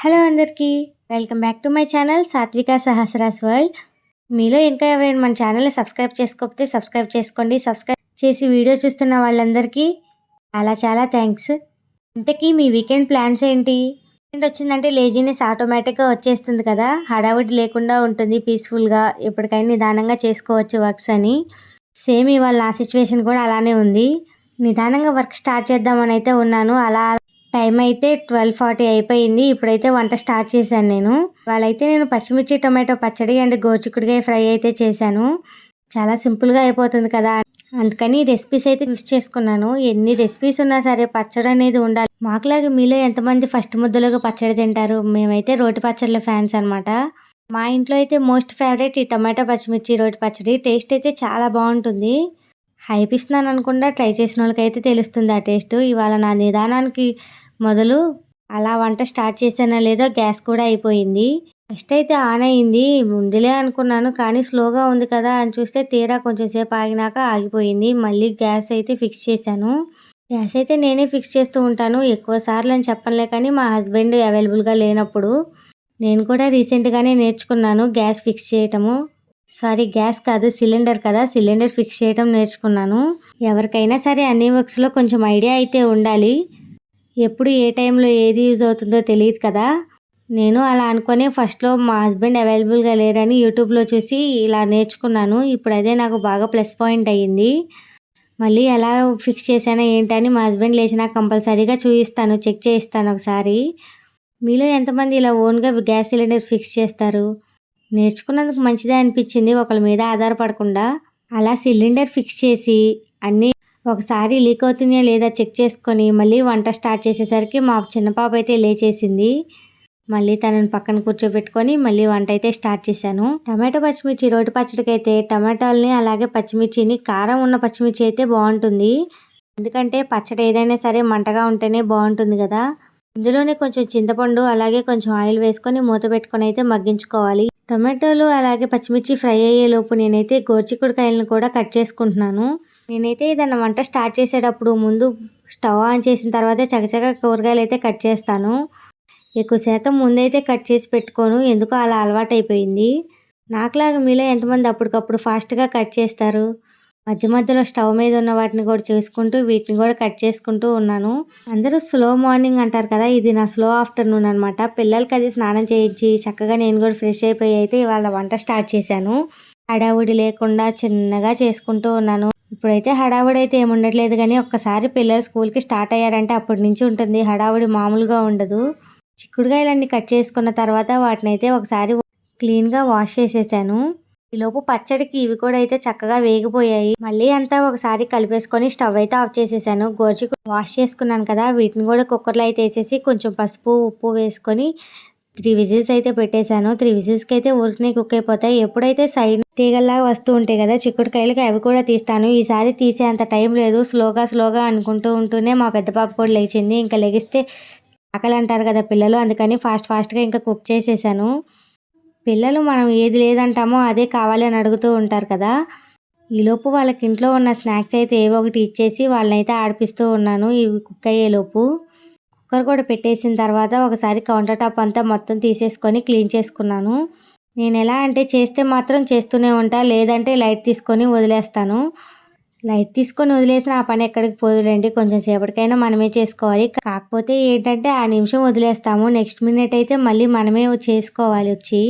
Hello అందరికీ welcome back to my channel Sathvika Sahasra's world. మీలో ఇంకా ఎవరైనా మన ఛానల్ని సబ్స్క్రైబ్ చేసుకోకపోతే సబ్స్క్రైబ్ చేసుకోండి సబ్స్క్రైబ్ చేసి వీడియో చూస్తున్న వాళ్ళందరికీ చాలా చాలా థ్యాంక్స్. ఇంతకీ మీ వీకెండ్ ప్లాన్స్ ఏంటి? వీకెండ్ వచ్చిందంటే లేజీనెస్ ఆటోమేటిక్గా వచ్చేస్తుంది కదా హడావుడి లేకుండా ఉంటుంది పీస్ఫుల్గా ఎప్పటికైనా నిదానంగా చేసుకోవచ్చు వర్క్స్ అని. సేమ్ ఇవాళ నా సిచ్యువేషన్ కూడా అలానే ఉంది. నిదానంగా వర్క్ స్టార్ట్ చేద్దామని అయితే ఉన్నాను అలా టైం అయితే ట్వెల్వ్ ఫార్టీ అయిపోయింది. ఇప్పుడైతే వంట స్టార్ట్ చేశాను నేను. వాళ్ళైతే నేను పచ్చిమిర్చి టొమాటో పచ్చడి అండ్ గోచుకుడికాయ ఫ్రై అయితే చేశాను. చాలా సింపుల్గా అయిపోతుంది కదా. అందుకని రెసిపీస్ అయితే యూస్ చేసుకున్నాను. ఎన్ని రెసిపీస్ ఉన్నా సరే పచ్చడి అనేది ఉండాలి. మాకులాగా మీలో ఎంతమంది ఫస్ట్ ముద్దలుగా పచ్చడి తింటారు? మేమైతే రోటి పచ్చళ్ళ ఫ్యాన్స్ అనమాట మా ఇంట్లో అయితే మోస్ట్ ఫేవరెట్ ఈ టమాటో పచ్చిమిర్చి రోటి పచ్చడి. టేస్ట్ అయితే చాలా బాగుంటుంది. హైప్ ఇస్తున్నాను అనుకుండా ట్రై చేసిన వాళ్ళకైతే తెలుస్తుంది ఆ టేస్ట్. ఇవాళ నా నిదానానికి మొదలు అలా వంట స్టార్ట్ చేశానా లేదో గ్యాస్ కూడా అయిపోయింది. ఫస్ట్ అయితే ఆన్ అయింది. ముందులే అనుకున్నాను కానీ స్లోగా ఉంది కదా అని చూస్తే తీరా కొంచెం సేపు ఆగినాక ఆగిపోయింది. మళ్ళీ గ్యాస్ అయితే ఫిక్స్ చేశాను. గ్యాస్ అయితే నేనే ఫిక్స్ చేస్తూ ఉంటాను. ఎక్కువ సార్లు అని చెప్పలే కానీ మా హస్బెండ్ అవైలబుల్గా లేనప్పుడు నేను కూడా రీసెంట్గానే నేర్చుకున్నాను గ్యాస్ ఫిక్స్ చేయటము. సారీ గ్యాస్ కాదు సిలిండర్ కదా సిలిండర్ ఫిక్స్ చేయటం నేర్చుకున్నాను. ఎవరికైనా సరే అన్ని వర్క్స్లో కొంచెం ఐడియా అయితే ఉండాలి. ఎప్పుడు ఏ టైంలో ఏది యూజ్ అవుతుందో తెలియదు కదా. నేను అలా అనుకొని ఫస్ట్లో మా హస్బెండ్ అవైలబుల్గా లేరని యూట్యూబ్లో చూసి ఇలా నేర్చుకున్నాను. ఇప్పుడు అదే నాకు బాగా ప్లస్ పాయింట్ అయ్యింది. మళ్ళీ ఎలా ఫిక్స్ చేశానో ఏంటని మా హస్బెండ్ లేచినా కంపల్సరీగా చూపిస్తాను చెక్ చేయిస్తాను ఒకసారి. మీలో ఎంతమంది ఇలా ఓన్గా గ్యాస్ సిలిండర్ ఫిక్స్ చేస్తారు? నేర్చుకున్నందుకు మంచిదే అనిపించింది ఒకరి మీద ఆధారపడకుండా. అలా సిలిండర్ ఫిక్స్ చేసి అన్నీ ఒకసారి లీక్ అవుతున్నాయా లేదా చెక్ చేసుకొని మళ్ళీ వంట స్టార్ట్ చేసేసరికి మా చిన్న పాప అయితే లేచేసింది. మళ్ళీ తనని పక్కన కూర్చోబెట్టుకొని మళ్ళీ వంట అయితే స్టార్ట్ చేశాను. టమాటో పచ్చిమిర్చి రోటి పచ్చడికి అయితే టమాటాలని అలాగే పచ్చిమిర్చిని కారం ఉన్న పచ్చిమిర్చి అయితే బాగుంటుంది. ఎందుకంటే పచ్చడి ఏదైనా సరే మంటగా ఉంటేనే బాగుంటుంది కదా. ఇందులోనే కొంచెం చింతపండు అలాగే కొంచెం ఆయిల్ వేసుకొని మూత పెట్టుకొని అయితే మగ్గించుకోవాలి. టమాటోలు అలాగే పచ్చిమిర్చి ఫ్రై అయ్యే లోపు నేనైతే గోర్చికుడికాయలను కూడా కట్ చేసుకుంటున్నాను. నేనైతే ఏదైనా వంట స్టార్ట్ చేసేటప్పుడు ముందు స్టవ్ ఆన్ చేసిన తర్వాతే చకచక కూరగాయలు అయితే కట్ చేస్తాను. ఎక్కువ శాతం ముందైతే కట్ చేసి పెట్టుకోను. ఎందుకో అలా అలవాటు అయిపోయింది నాకులాగా మీలో ఎంతమంది అప్పటికప్పుడు ఫాస్ట్గా కట్ చేస్తారు? మధ్య మధ్యలో స్టవ్ మీద ఉన్న వాటిని కూడా చేసుకుంటూ వీటిని కూడా కట్ చేసుకుంటూ ఉన్నాను. అందరూ స్లో మార్నింగ్ అంటారు కదా ఇది నా స్లో ఆఫ్టర్నూన్ అనమాట పిల్లలకి అది స్నానం చేయించి చక్కగా నేను కూడా ఫ్రెష్ అయిపోయి అయితే ఇవాళ వంట స్టార్ట్ చేశాను. హడావుడి లేకుండా చిన్నగా చేసుకుంటూ ఉన్నాను. ఇప్పుడైతే హడావుడి అయితే ఏముండట్లేదు కానీ ఒక్కసారి పిల్లలు స్కూల్కి స్టార్ట్ అయ్యారంటే అప్పటి నుంచి ఉంటుంది. హడావుడి మామూలుగా ఉండదు. చిక్కుడుకాయలన్నీ కట్ చేసుకున్న తర్వాత వాటిని అయితే ఒకసారి క్లీన్గా వాష్ చేసేసాను. ఈలోపు పచ్చడికి ఇవి కూడా అయితే చక్కగా వేగిపోయాయి. మళ్ళీ అంతా ఒకసారి కలిపేసుకొని స్టవ్ అయితే ఆఫ్ చేసేసాను. గోర్చి వాష్ చేసుకున్నాను కదా వీటిని కూడా కుక్కర్లో అయితే వేసేసి కొంచెం పసుపు ఉప్పు వేసుకొని త్రీ విజిల్స్ అయితే పెట్టేశాను. త్రీ విజిల్స్కి అయితే ఊరికి కుక్ అయిపోతాయి. ఎప్పుడైతే సైడ్ తీగల్లాగా వస్తూ ఉంటాయి కదా చిక్కుడుకాయలకి అవి కూడా తీస్తాను. ఈసారి తీసే అంత టైం లేదు. స్లోగా స్లోగా అనుకుంటూ ఉంటూనే మా పెద్ద పాప కూడా లేచింది. ఇంకా లెగిస్తే ఆకలి అంటారు కదా పిల్లలు. అందుకని ఫాస్ట్ ఫాస్ట్గా ఇంకా కుక్ చేసేసాను. పిల్లలు మనం ఏది లేదంటామో అదే కావాలి అని అడుగుతూ ఉంటారు కదా. ఈలోపు వాళ్ళకి ఇంట్లో ఉన్న స్నాక్స్ అయితే ఏవో ఒకటి ఇచ్చేసి వాళ్ళనైతే ఆడిపిస్తూ ఉన్నాను. ఇవి కుక్ అయ్యేలోపు. కుక్కర్ కూడా పెట్టేసిన తర్వాత ఒకసారి కౌంటర్ టాప్ అంతా మొత్తం తీసేసుకొని క్లీన్ చేసుకున్నాను. నేను ఎలా అంటే చేస్తే మాత్రం చేస్తూనే ఉంటా లేదంటే లైట్ తీసుకొని వదిలేస్తాను. లైట్ తీసుకొని వదిలేసిన ఆ పని ఎక్కడికి పోదులేండి కొంచెం సేపటికైనా మనమే చేసుకోవాలి. కాకపోతే ఏంటంటే ఆ నిమిషం వదిలేస్తాము నెక్స్ట్ మినిట్ అయితే మళ్ళీ మనమే చేసుకోవాలి వచ్చి.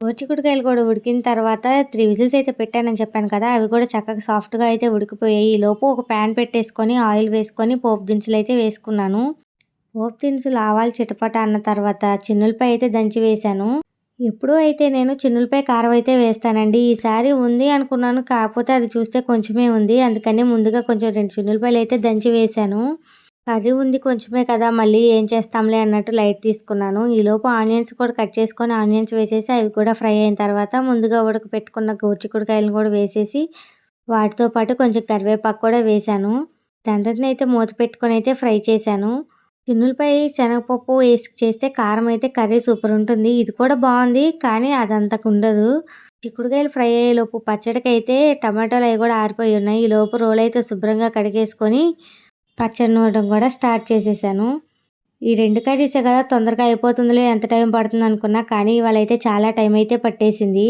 గోచికుడికాయలు కూడా ఉడికిన తర్వాత త్రీ విజిల్స్ అయితే పెట్టానని చెప్పాను కదా అవి కూడా చక్కగా సాఫ్ట్గా అయితే ఉడికిపోయాయి. ఈ లోపు ఒక ప్యాన్ పెట్టేసుకొని ఆయిల్ వేసుకొని పోపు దినుసులు అయితే వేసుకున్నాను. పోపు దినుసులు ఆవాలు చిటపట అన్న తర్వాత చిన్నులపై అయితే దంచి వేశాను. ఎప్పుడూ అయితే నేను చిన్నులపై కారం అయితే వేస్తానండి. ఈసారి ఉంది అనుకున్నాను కాకపోతే అది చూస్తే కొంచెమే ఉంది. అందుకని ముందుగా కొంచెం రెండు చిన్నులపాయలు అయితే దంచి వేశాను. కర్రీ ఉంది కొంచెమే కదా మళ్ళీ ఏం చేస్తాంలే అన్నట్టు లైట్ తీసుకున్నాను. ఈలోపు ఆనియన్స్ కూడా కట్ చేసుకొని ఆనియన్స్ వేసేసి అవి కూడా ఫ్రై అయిన తర్వాత ముందుగా ఉడక పెట్టుకున్న గోర్చికుడికాయలను కూడా వేసేసి వాటితో పాటు కొంచెం కరివేపాకు కూడా వేశాను. దాని అయితే మూత పెట్టుకొని అయితే ఫ్రై చేశాను. గిన్నెలపై శనగపప్పు వేసి చేస్తే కారం అయితే కర్రీ సూపర్ ఉంటుంది. ఇది కూడా బాగుంది కానీ అదంతకు ఉండదు. చిక్కుడుకాయలు ఫ్రై అయ్యేలోపు పచ్చడికి అయితే టమాటాలు అవి కూడా ఆరిపోయి ఉన్నాయి. ఈ లోపు రోల్ అయితే శుభ్రంగా కడిగేసుకొని పచ్చడి నూడడం కూడా స్టార్ట్ చేసేసాను. ఈ రెండు కర్రీసే కదా తొందరగా అయిపోతుందిలే ఎంత టైం పడుతుంది అనుకున్నా కానీ ఇవాళ అయితే చాలా టైం అయితే పట్టేసింది.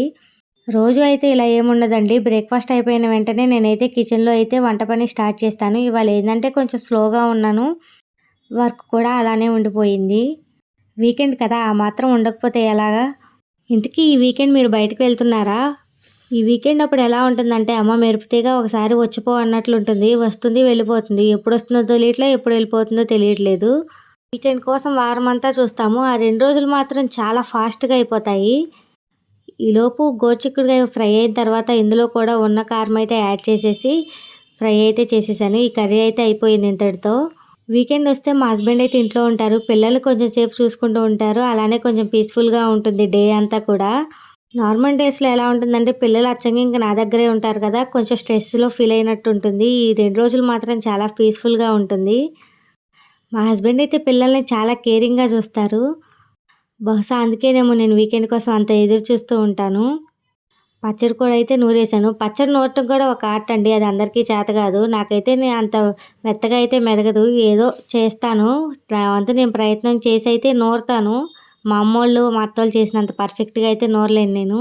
రోజు అయితే ఇలా ఏముండదండి బ్రేక్ఫాస్ట్ అయిపోయిన వెంటనే నేనైతే కిచెన్లో అయితే వంట పని స్టార్ట్ చేస్తాను. ఇవాళ ఏంటంటే కొంచెం స్లోగా ఉన్నాను. వర్క్ కూడా అలానే ఉండిపోయింది. వీకెండ్ కదా ఆ మాత్రం ఉండకపోతే ఎలాగా? ఇంతకీ ఈ వీకెండ్ మీరు బయటకు వెళ్తున్నారా? ఈ వీకెండ్ అప్పుడు ఎలా ఉంటుందంటే అమ్మ మెరుపుతీగా ఒకసారి వచ్చిపో అన్నట్లు ఉంటుంది వస్తుంది వెళ్ళిపోతుంది. ఎప్పుడు వస్తుందో తెలియట్లే ఎప్పుడు వెళ్ళిపోతుందో తెలియట్లేదు. వీకెండ్ కోసం వారం అంతా చూస్తాము. ఆ రెండు రోజులు మాత్రం చాలా ఫాస్ట్గా అయిపోతాయి. ఈలోపు గోర్చిక్కుడుగా ఫ్రై అయిన తర్వాత ఇందులో కూడా ఉన్న కారం అయితే యాడ్ చేసేసి ఫ్రై అయితే చేసేసాను. ఈ కర్రీ అయితే అయిపోయింది ఇంతటితో. వీకెండ్ వస్తే మా హస్బెండ్ అయితే ఇంట్లో ఉంటారు. పిల్లలు కొంచెం సేపు చూసుకుంటూ ఉంటారు. అలానే కొంచెం పీస్ఫుల్గా ఉంటుంది డే అంతా కూడా. నార్మల్ డేస్లో ఎలా ఉంటుందంటే పిల్లలు అచ్చంగా ఇంకా నా దగ్గరే ఉంటారు కదా కొంచెం స్ట్రెస్లో ఫీల్ అయినట్టు ఉంటుంది. ఈ రెండు రోజులు మాత్రం చాలా పీస్ఫుల్గా ఉంటుంది. మా హస్బెండ్ అయితే పిల్లల్ని చాలా కేరింగ్గా చూస్తారు. బహుశా అందుకేనేమో నేను వీకెండ్ కోసం అంత ఎదురు చూస్తూ ఉంటాను. పచ్చడి కూడా అయితే నూరేసాను పచ్చడి నూరటం కూడా ఒక ఆర్ట్ అండి అది అందరికీ చేత కాదు. నాకైతే నేను అంత మెత్తగా అయితే మెదగదు ఏదో చేస్తాను. నా వంతు నేను ప్రయత్నం చేసి అయితే నూరుతాను. మా అమ్మోళ్ళు మా అత్తోళ్ళు చేసినంత పర్ఫెక్ట్గా అయితే నూరలేను నేను.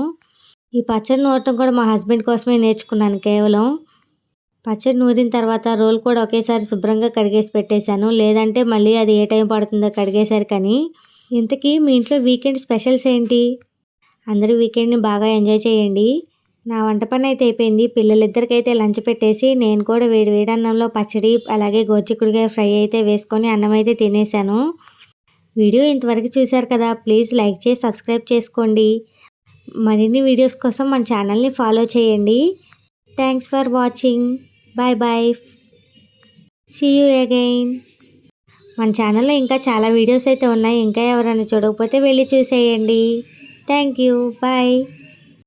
ఈ పచ్చడి నూరటం కూడా మా హస్బెండ్ కోసమే నేర్చుకున్నాను కేవలం. పచ్చడి నూరిన తర్వాత రోల్ కూడా ఒకేసారి శుభ్రంగా కడిగేసి పెట్టేశాను. లేదంటే మళ్ళీ అది ఏ టైం పడుతుందో కడిగేశారు కానీ ఇంతకీ మీ ఇంట్లో వీకెండ్ స్పెషల్స్ ఏంటి? అందరూ వీకెండ్ని బాగా ఎంజాయ్ చేయండి. నా వంట పని అయితే అయిపోయింది. పిల్లలిద్దరికైతే లంచ్ పెట్టేసి నేను కూడా వేడి వేడి అన్నంలో పచ్చడి అలాగే గోచిక్కుడుగా ఫ్రై అయితే వేసుకొని అన్నం అయితే తినేసాను వీడియో ఇంతవరకు చూశారు కదా ప్లీజ్ లైక్ చేసి సబ్స్క్రైబ్ చేసుకోండి. మరిన్ని వీడియోస్ కోసం మన ఛానల్ని ఫాలో చేయండి. Thanks for watching. Bye bye. See you again మన ఛానల్లో ఇంకా చాలా వీడియోస్ అయితే ఉన్నాయి. ఇంకా ఎవరైనా చూడకపోతే వెళ్ళి చూసేయండి. Thank you bye